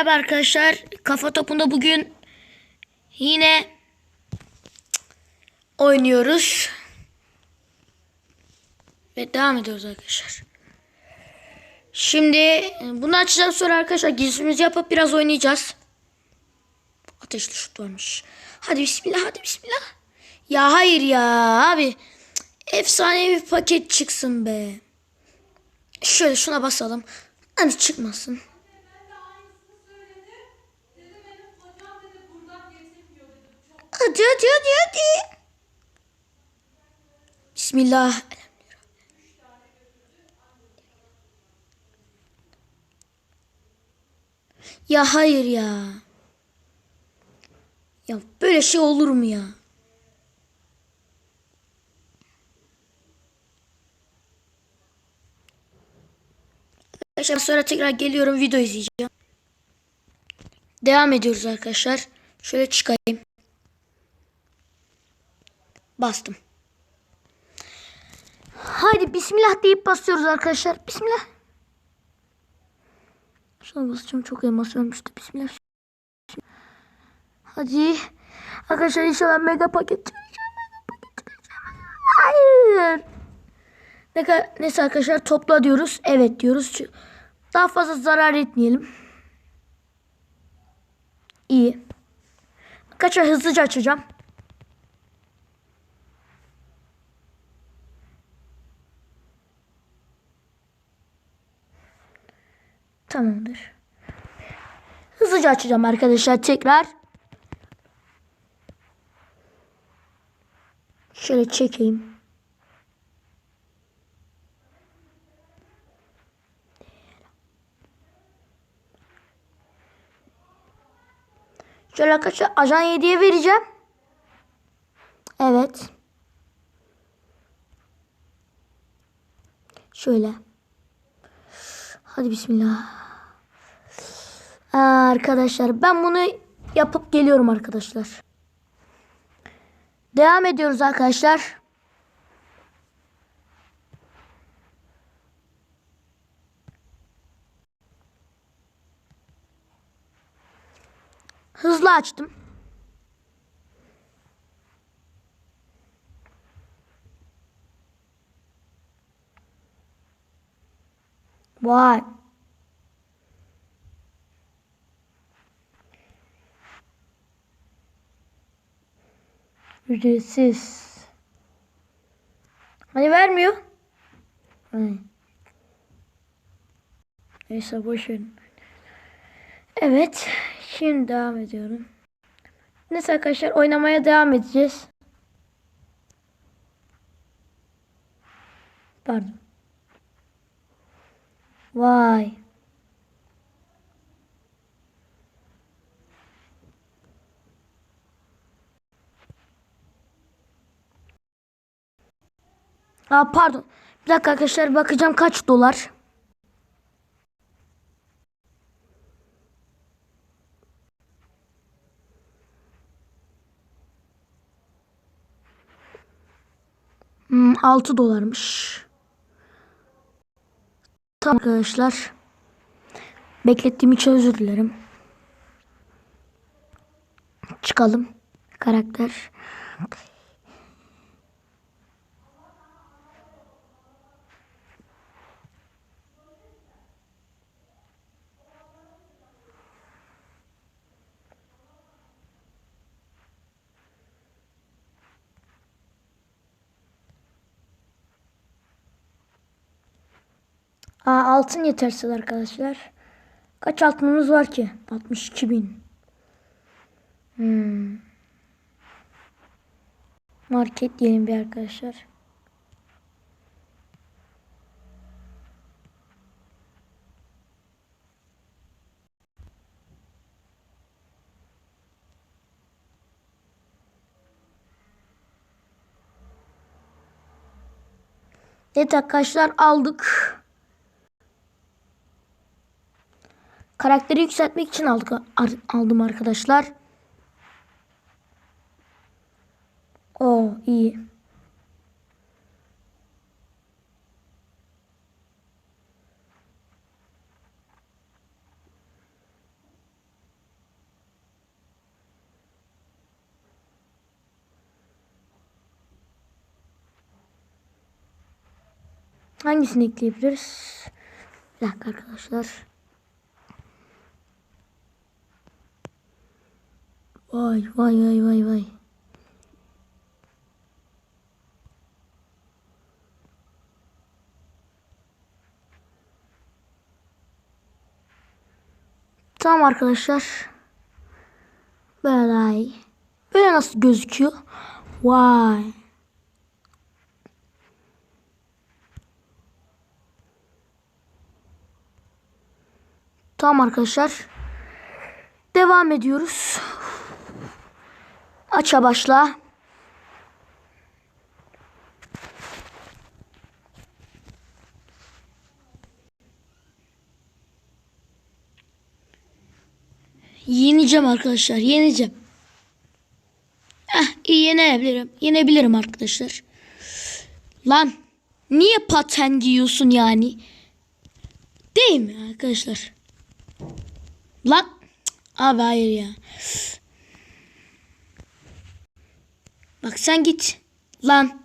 Merhaba arkadaşlar. Kafa topunda bugün yine oynuyoruz. Ve devam ediyoruz arkadaşlar. Şimdi e, bunu açacağım sonra arkadaşlar gizlimizi yapıp biraz oynayacağız. Ateşli şut varmış. Hadi bismillah hadi bismillah. Ya hayır ya abi. Efsane bir paket çıksın be. Şöyle şuna basalım. Hadi çıkmasın. Hadi hadi hadi hadi. Bismillah. Ya hayır ya. Ya böyle şey olur mu ya? Arkadaşlar sonra tekrar geliyorum video izleyeceğim. Devam ediyoruz arkadaşlar. Şöyle çıkayım. Bastım. Haydi bismillah deyip basıyoruz arkadaşlar. Bismillah. Şuna basacağım çok elmas ölmüştü. Bismillah. Hadi. Arkadaşlar inşallah mega paket çıkacak. Mega. Hayır. Ne neyse arkadaşlar topla diyoruz. Evet diyoruz. Daha fazla zarar etmeyelim. İyi. Arkadaşlar hızlıca açacağım. Tamamdır. Hızlıca açacağım arkadaşlar tekrar. Şöyle çekeyim. Şöyle arkadaşlar ajan 7'ye vereceğim. Evet. Şöyle. Hadi bismillah. Arkadaşlar ben bunu yapıp geliyorum arkadaşlar. Devam ediyoruz arkadaşlar. Hızlı açtım. Vay. Ücretsiz. Hani vermiyor? Ay. Neyse boş verin. Evet. Şimdi devam ediyorum. Neyse arkadaşlar oynamaya devam edeceğiz. Pardon. Vay. Aa, pardon. Bir dakika arkadaşlar bakacağım kaç dolar. Hmm, 6 dolarmış. Tamam arkadaşlar. Beklettiğim için özür dilerim. Çıkalım. Karakter. Aa, altın yetersiz arkadaşlar. Kaç altınımız var ki? 62 bin. Hmm. Market diyelim bir arkadaşlar. Evet arkadaşlar aldık. Karakteri yükseltmek için aldık, aldım arkadaşlar. O iyi. Hangisini ekleyebiliriz? Bir dakika arkadaşlar. Vay vay vay vay vay. Tamam arkadaşlar. Böyle daha iyi. Böyle nasıl gözüküyor? Vay. Tamam arkadaşlar. Devam ediyoruz. Aça başla. Yeneceğim arkadaşlar. Yeneceğim. Heh, iyi yenebilirim. Yenebilirim arkadaşlar. Lan niye paten giyiyorsun yani? Değil mi arkadaşlar? Lan abi hayır ya. Bak sen git. Lan.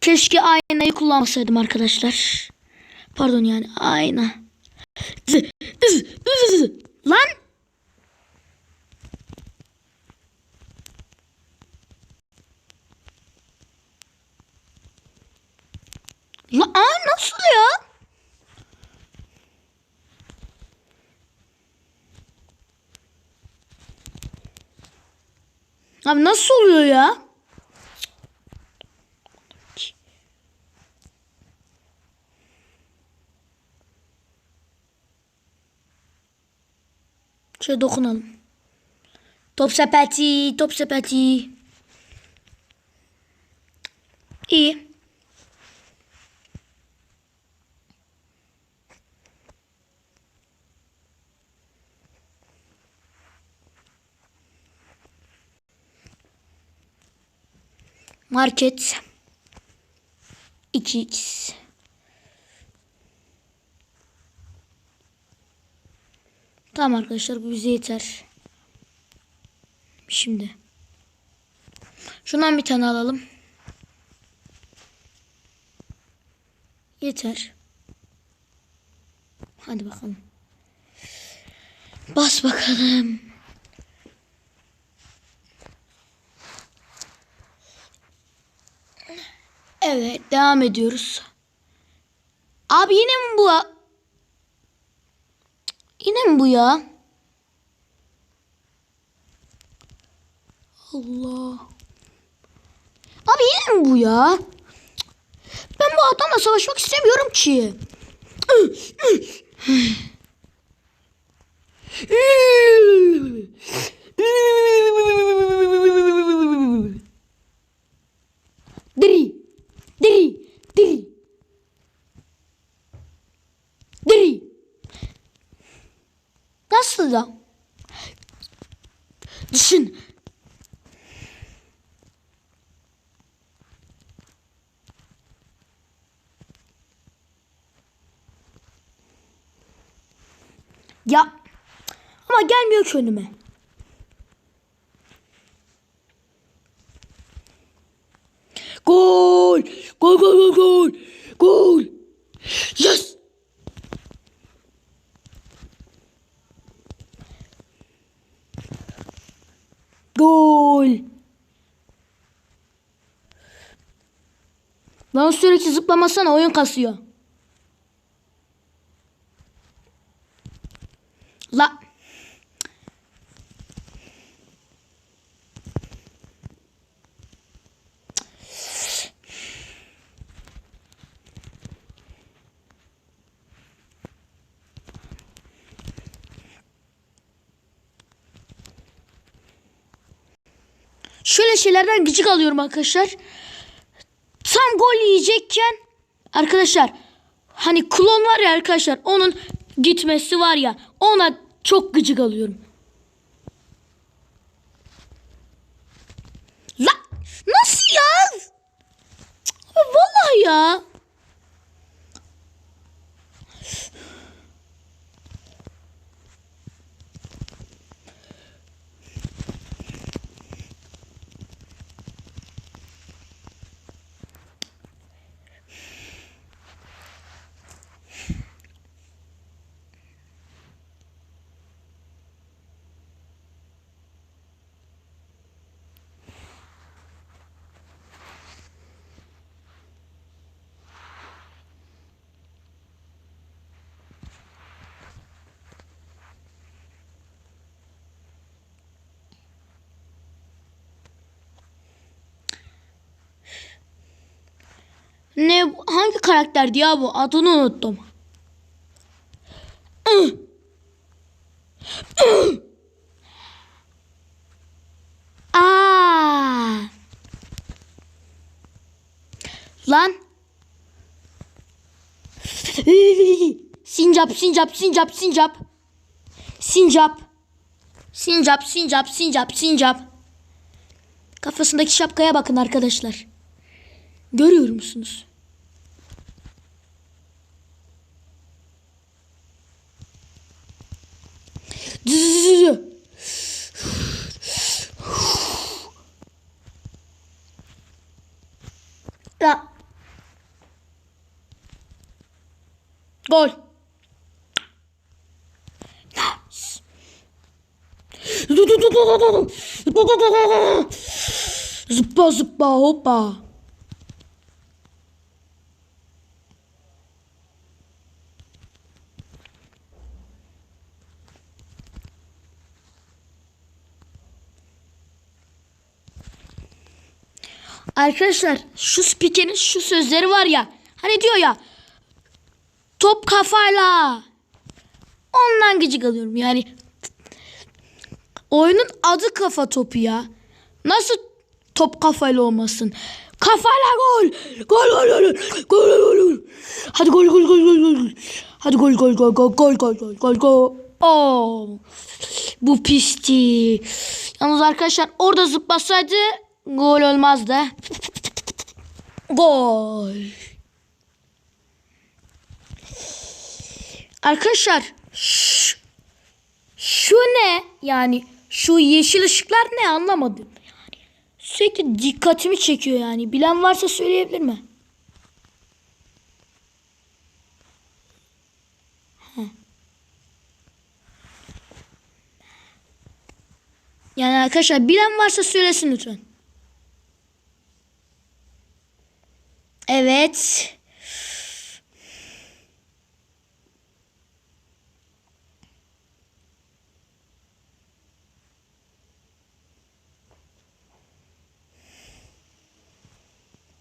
Keşke aynayı kullanmasaydım arkadaşlar. Pardon yani ayna. Lan. Lan nasıl ya? Abi nasıl oluyor ya? Şöyle dokunalım. Top sepeti, top sepeti. İyi. Market. 2x. Tamam arkadaşlar bu bize yeter. Şimdi. Şundan bir tane alalım. Yeter. Hadi bakalım. Bas bakalım. Evet devam ediyoruz. Abi yine mi bu? Yine mi bu ya? Allah. Abi yine mi bu ya? Ben bu adamla savaşmak istemiyorum ki. Diri. Da? Düşün. Ya ama gelmiyor ki önüme. Gol! Gol gol gol gol! Gol! Yes! Gol! Lan sürekli zıplamasana oyun kasıyor. La. Şöyle şeylerden gıcık alıyorum arkadaşlar gol yiyecekken arkadaşlar hani klon var ya arkadaşlar onun gitmesi var ya ona çok gıcık alıyorum. Nasıl ya? Vallahi ya. Ne hangi karakterdi ya bu? Adını unuttum. Aa! Lan. Sincap, sincap, sincap, sincap. Sincap. Sincap, sincap, sincap, sincap. Kafasındaki şapkaya bakın arkadaşlar. Görüyor musunuz? Ya. Gol. Nice. Zıpla zıpla hoppa. Arkadaşlar şu spikerin şu sözleri var ya. Hani diyor ya. Top kafayla. Ondan gıcık alıyorum yani. Oyunun adı kafa topu ya. Nasıl top kafayla olmasın? Kafayla gol. Gol gol gol. Gol gol gol. Hadi gol gol gol gol gol. Hadi gol gol gol gol gol gol gol gol gol. Oo. Bu pisti. Yalnız arkadaşlar orada zıplasaydı gol olmazdı. Gol. Arkadaşlar şu, ne? Yani şu yeşil ışıklar ne anlamadım. Yani sürekli dikkatimi çekiyor yani. Bilen varsa söyleyebilir mi? Yani arkadaşlar bilen varsa söylesin lütfen. Evet.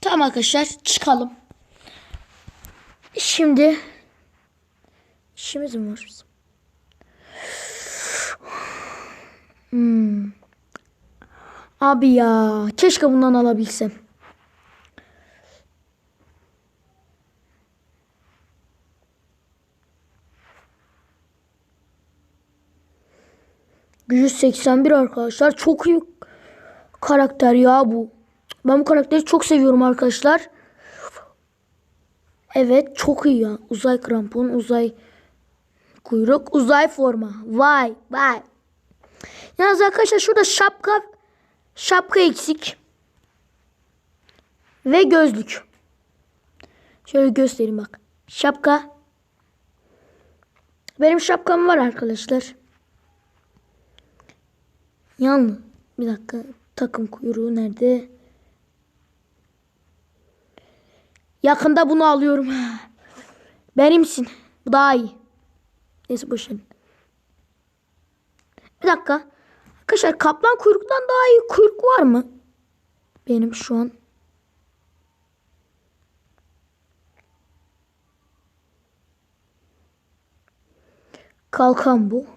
Tamam arkadaşlar çıkalım. Şimdi işimiz mi var bizim? Hmm. Abi ya keşke bundan alabilsem. Gücü 81 arkadaşlar. Çok iyi karakter ya bu. Ben bu karakteri çok seviyorum arkadaşlar. Evet çok iyi ya. Uzay krampon, uzay kuyruk, uzay forma. Vay vay. Yalnız arkadaşlar şurada şapka şapka eksik. Ve gözlük. Şöyle göstereyim bak. Şapka. Benim şapkam var arkadaşlar. Yalnız bir dakika takım kuyruğu nerede? Yakında bunu alıyorum. Benimsin. Bu daha iyi. Neyse boşverin. Bir dakika. Arkadaşlar kaplan kuyruktan daha iyi kuyruk var mı? Benim şu an. Kalkan bu.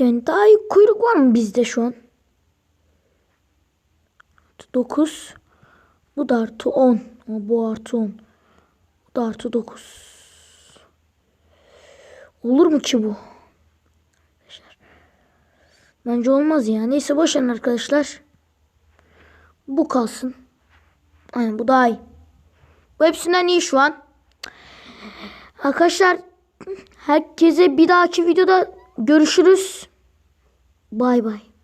Yani daha iyi kuyruk var mı bizde şu an? 9. Bu da artı 10. Bu artı 10. Bu da artı 9. Olur mu ki bu? Bence olmaz ya. Neyse boşverin arkadaşlar. Bu kalsın. Aynen bu daha iyi. Bu hepsinden iyi şu an. Arkadaşlar herkese bir dahaki videoda görüşürüz. Bay bay.